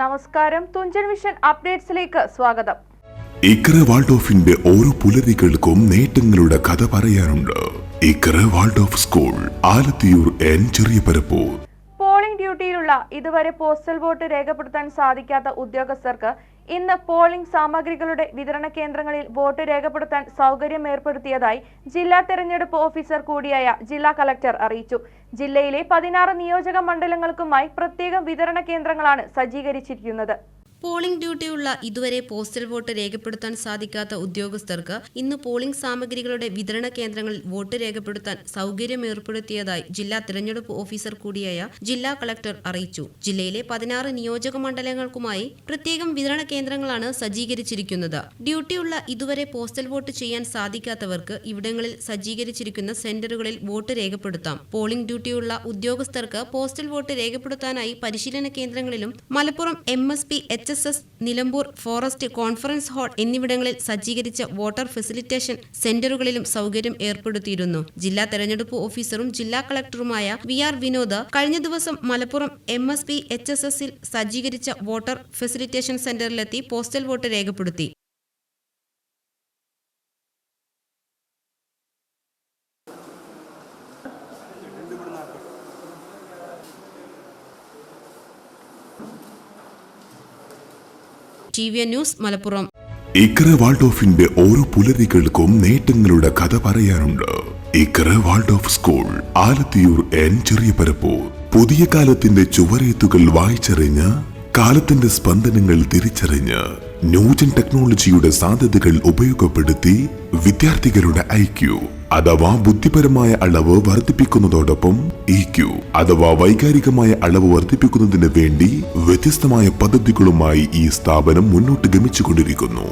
നമസ്കാരം. തുഞ്ചൻ മിഷൻ അപ്ഡേറ്റ്സിലേക്ക് സ്വാഗതം. ഇക്കറ വാൾഡോഫിന്റെ ഓരോ പുലരികൾക്കും നേട്ടങ്ങളുടെ കഥ പറയാനുണ്ട്. Ikkara Waldorf school Alathiyur N ചെറിയ പരപ്പൂർ പോളിംഗ് ഡ്യൂട്ടിയിലുള്ള ഇതുവരെ പോസ്റ്റൽ വോട്ട് രേഖപ്പെടുത്താൻ സാധിക്കാത്ത ഉദ്യോഗസ്ഥർക്ക് ഇന്ന് പോളിംഗ് സാമഗ്രികളുടെ വിതരണ കേന്ദ്രങ്ങളിൽ വോട്ട് രേഖപ്പെടുത്താൻ സൗകര്യം ഏർപ്പെടുത്തിയതായി ജില്ലാ തെരഞ്ഞെടുപ്പ് ഓഫീസർ കൂടിയായ ജില്ലാ കളക്ടർ അറിയിച്ചു. ജില്ലയിലെ പതിനാറ് നിയോജക മണ്ഡലങ്ങൾക്കുമായി പ്രത്യേകം വിതരണ കേന്ദ്രങ്ങളാണ് സജ്ജീകരിച്ചിരിക്കുന്നത്. പോളിംഗ് ഡ്യൂട്ടിയുള്ള ഇതുവരെ പോസ്റ്റൽ വോട്ട് രേഖപ്പെടുത്താൻ സാധിക്കാത്ത ഉദ്യോഗസ്ഥർക്ക് ഇന്ന് പോളിംഗ് സാമഗ്രികളുടെ വിതരണ കേന്ദ്രങ്ങളിൽ വോട്ട് രേഖപ്പെടുത്താൻ സൗകര്യം ഏർപ്പെടുത്തിയതായി ജില്ലാ തിരഞ്ഞെടുപ്പ് ഓഫീസർ കൂടിയായ ജില്ലാ കളക്ടർ അറിയിച്ചു. ജില്ലയിലെ പതിനാറ് നിയോജക മണ്ഡലങ്ങൾക്കുമായി പ്രത്യേകം വിതരണ കേന്ദ്രങ്ങളാണ് സജ്ജീകരിച്ചിരിക്കുന്നത്. ഡ്യൂട്ടിയുള്ള ഇതുവരെ പോസ്റ്റൽ വോട്ട് ചെയ്യാൻ സാധിക്കാത്തവർക്ക് ഇവിടങ്ങളിൽ സജ്ജീകരിച്ചിരിക്കുന്ന സെന്ററുകളിൽ വോട്ട് രേഖപ്പെടുത്താം. പോളിംഗ് ഡ്യൂട്ടിയുള്ള ഉദ്യോഗസ്ഥർക്ക് പോസ്റ്റൽ വോട്ട് രേഖപ്പെടുത്താനായി പരിശീലന കേന്ദ്രങ്ങളിലും Malappuram M S P H S S Nilambur forest conference hall എന്നിവിടങ്ങളിൽ സജ്ജീകരിച്ച വാട്ടർ ഫെസിലിറ്റേഷൻ സെന്ററുകളിലും സൗകര്യം ഏർപ്പെടുത്തിയിരുന്നു. ജില്ലാ തെരഞ്ഞെടുപ്പ് ഓഫീസറും ജില്ലാ കളക്ടറുമായ വി ആർ വിനോദ് കഴിഞ്ഞ ദിവസം Malappuram M S P H S എസിൽ സജ്ജീകരിച്ച വോട്ടർ ഫെസിലിറ്റേഷൻ സെന്ററിലെത്തി പോസ്റ്റൽ വോട്ട് രേഖപ്പെടുത്തി. ന്യൂസ് മലപ്പുറം. ഇക്കറ വാൾഡോഫിന്റെ ഓരോ പുലരികൾക്കും നേട്ടങ്ങളുടെ കഥ പറയാനുണ്ട്. Ikkara Waldorf school Alathiyur N ചെറിയ പരപ്പൂർ പുതിയ കാലത്തിന്റെ ചുവരേത്തുകൾ വായിച്ചറിഞ്ഞ് കാലത്തിന്റെ സ്പന്ദനങ്ങൾ തിരിച്ചറിഞ്ഞ് ന്യൂജൻ ടെക്നോളജിയുടെ സാധ്യതകൾ ഉപയോഗപ്പെടുത്തി വിദ്യാർത്ഥികളുടെ ഐക്യു അഥവാ ബുദ്ധിപരമായ അളവ് വർദ്ധിപ്പിക്കുന്നതോടൊപ്പം ഇ ക്യു അഥവാ വൈകാരികമായ അളവ് വർദ്ധിപ്പിക്കുന്നതിന് വേണ്ടി വ്യത്യസ്തമായ പദ്ധതികളുമായി ഈ സ്ഥാപനം മുന്നോട്ട് ഗമിച്ചുകൊണ്ടിരിക്കുന്നു.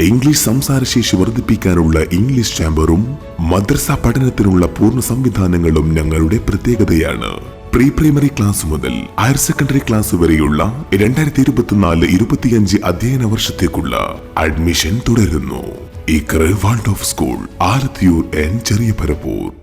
ഇംഗ്ലീഷ് സംസാരശേഷി വർദ്ധിപ്പിക്കാനുള്ള ഇംഗ്ലീഷ് ചാമ്പറും മദ്രസ പഠനത്തിനുള്ള പൂർണ സംവിധാനങ്ങളും ഞങ്ങളുടെ പ്രത്യേകതയാണ്. പ്രീ പ്രൈമറി ക്ലാസ് മുതൽ ഹയർ സെക്കൻഡറി ക്ലാസ് വരെയുള്ള രണ്ടായിരത്തി ഇരുപത്തിനാല് ഇരുപത്തിയഞ്ച് അധ്യയന വർഷത്തേക്കുള്ള അഡ്മിഷൻ തുടരുന്നു. ഇക്കറ് Waldorf school Alathiyur N ചെറിയ പരപ്പൂർ